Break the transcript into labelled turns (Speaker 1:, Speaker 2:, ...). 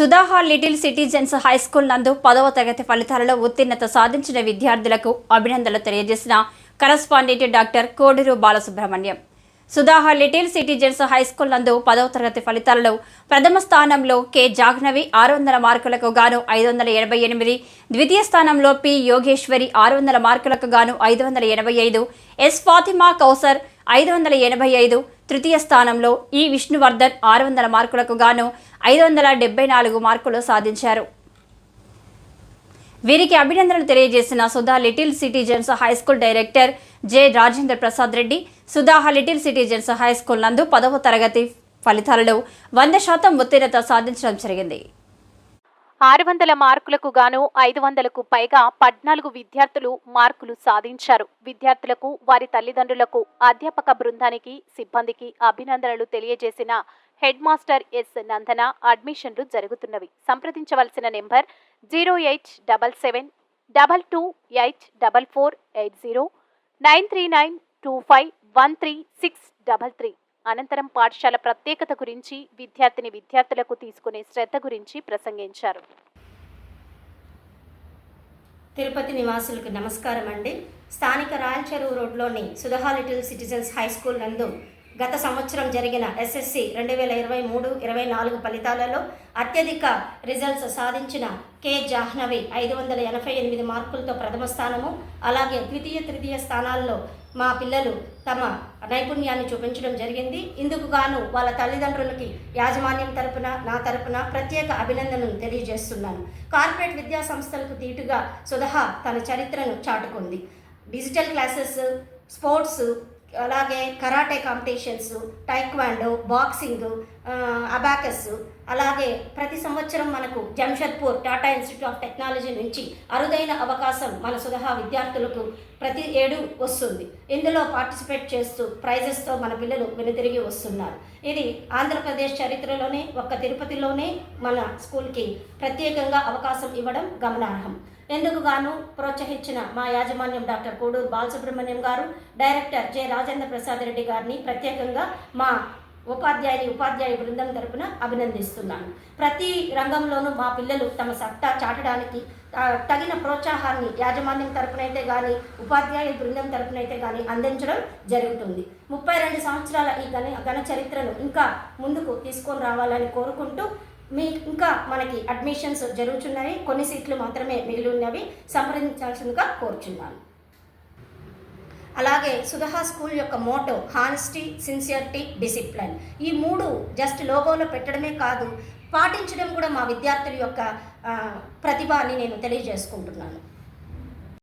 Speaker 1: Sudhaha little citizens high school నందు పదవ తరగతి ఫలితాలలో ఉత్తీర్ణత సాధించిన విద్యార్థులకు అభినందనలు తెలియజేసిన correspondent doctor Koduru Balasubrahmanyam. Sudhaha little citizens high school నందు పదవ తరగతి ఫలితాలలో ప్రథమ స్థానంలో కె. జాహ్నవి ఆరు వందల మార్కులకు గాను ఐదు వందల ఎనభై ఎనిమిది ద్వితీయ స్థానంలో పి. యోగేశ్వరి ఆరు వందల మార్కులకు గాను ఐదు వందల ఎనభై ఐదు ఎస్. ఫాతిమా కౌసర్ ఐదు వందల ఎనభై ఐదు తృతీయ స్థానంలో ఈ విష్ణువర్ధన్ ఆరు వందల మార్కులకు గాను ఐదు వందల డెబ్బై నాలుగు మార్కులు సాధించారు. వీరికి అభినందనలు తెలియజేసిన Sudha little citizens high school director J Rajendra Prasad Reddy Sudhaha little citizens high school నందు పదవ తరగతి ఫలితాలలో వంద శాతం ఉత్తీర్ణత సాధించడం జరిగింది.
Speaker 2: ఆరు వందల మార్కులకు గాను ఐదు వందలకు పైగా పద్నాలుగు విద్యార్థులు మార్కులు సాధించారు. విద్యార్థులకు వారి తల్లిదండ్రులకు అధ్యాపక బృందానికి సిబ్బందికి అభినందనలు తెలియజేసిన హెడ్ మాస్టర్ ఎస్. నందన అడ్మిషన్లు జరుగుతున్నవి. సంప్రదించవలసిన number zero eight double seven double two eight double four eight zero nine three nine two five one three six double three. అనంతరం పాఠశాల ప్రత్యేకత గురించి విద్యార్థిని విద్యార్థులకు తీసుకునే శ్రద్ధ గురించి ప్రసంగించారు.
Speaker 3: తిరుపతి నివాసులకు నమస్కారం అండి స్థానిక రాయల్ చెరువు రోడ్లోని Sudhaha little citizens high school నందు గత సంవత్సరం జరిగిన ఎస్ఎస్సి రెండు వేల ఇరవై మూడు ఇరవై నాలుగు ఫలితాలలో అత్యధిక రిజల్ట్స్ సాధించిన కె జాహ్నవి ఐదు వందల ఎనభై ఎనిమిది మార్కులతో ప్రథమ స్థానము. అలాగే ద్వితీయ తృతీయ స్థానాల్లో మా పిల్లలు తమ నైపుణ్యాన్ని చూపించడం జరిగింది. ఇందుకు గాను వాళ్ళ తల్లిదండ్రులకి యాజమాన్యం తరపున నా తరపున ప్రత్యేక అభినందనలు తెలియజేస్తున్నాను. కార్పొరేట్ విద్యా సంస్థలకు దీటుగా సుధహా తన చరిత్రను చాటుకుంది. డిజిటల్ క్లాసెస్ స్పోర్ట్స్ అలాగే karate competitions taekwondo boxing abacus. అలాగే ప్రతి సంవత్సరం మనకు Jamshedpur Tata institute of technology నుంచి అరుదైన అవకాశం మన సుధహా విద్యార్థులకు ప్రతి ఏడు వస్తుంది. ఇందులో పార్టిసిపేట్ చేస్తూ ప్రైజెస్తో మన పిల్లలు వెనుతిరిగి వస్తున్నారు. ఇది ఆంధ్రప్రదేశ్ చరిత్రలోనే ఒక్క తిరుపతిలోనే మన స్కూల్కి ప్రత్యేకంగా అవకాశం ఇవ్వడం గమనార్హం. ఎందుకు గాను ప్రోత్సహించిన మా యాజమాన్యం డాక్టర్ కోడూరు బాలసుబ్రహ్మణ్యం గారు డైరెక్టర్ జె రాజేంద్ర ప్రసాద్ రెడ్డి గారిని ప్రత్యేకంగా మా ఉపాధ్యాయుని ఉపాధ్యాయ బృందం తరపున అభినందిస్తున్నాను. ప్రతి రంగంలోనూ మా పిల్లలు తమ సత్తా చాటడానికి తగిన ప్రోత్సాహాన్ని యాజమాన్యం తరపునైతే కానీ ఉపాధ్యాయ బృందం తరపునైతే కానీ అందించడం జరుగుతుంది. ముప్పై రెండు సంవత్సరాల ఈ ఘన ఘన చరిత్రను ఇంకా ముందుకు తీసుకొని రావాలని కోరుకుంటూ మీ ఇంకా మనకి అడ్మిషన్స్ జరుగుతున్నాయి కొన్ని సీట్లు మాత్రమే మిగిలి ఉన్నవి. సంప్రదించాల్సిందిగా కోరుచున్నాను. అలాగే సుధహా స్కూల్ యొక్క మోటో హానెస్టీ సిన్సియరిటీ డిసిప్లిన్. ఈ మూడు జస్ట్ లోగోలో పెట్టడమే కాదు పాటించడం కూడా మా విద్యార్థుల యొక్క ప్రతిభ అని నేను తెలియజేసుకుంటున్నాను.